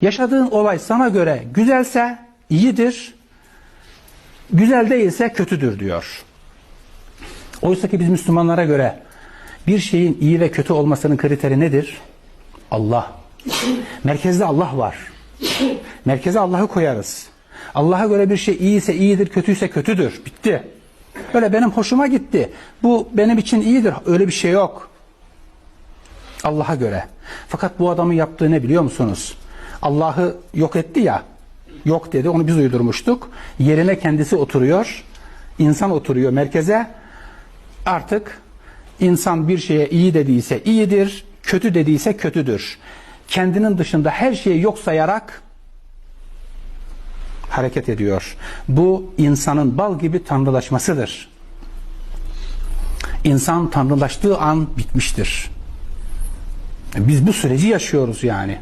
Yaşadığın olay sana göre güzelse iyidir, güzel değilse kötüdür diyor. Oysa ki biz Müslümanlara göre bir şeyin iyi ve kötü olmasının kriteri nedir? Allah. Merkezde Allah var. Merkeze Allah'ı koyarız. Allah'a göre bir şey iyiyse iyidir, kötüyse kötüdür. Bitti. Böyle benim hoşuma gitti. Bu benim için iyidir. Öyle bir şey yok. Allah'a göre. Fakat bu adamın yaptığı ne biliyor musunuz? Allah'ı yok etti ya. Yok dedi. Onu biz uydurmuştuk. Yerine kendisi oturuyor. İnsan oturuyor merkeze. Artık insan bir şeye iyi dediyse iyidir, kötü dediyse kötüdür. Kendinin dışında her şeyi yok sayarak hareket ediyor. Bu insanın bal gibi tanrılaşmasıdır. İnsan tanrılaştığı an bitmiştir. Biz bu süreci yaşıyoruz yani.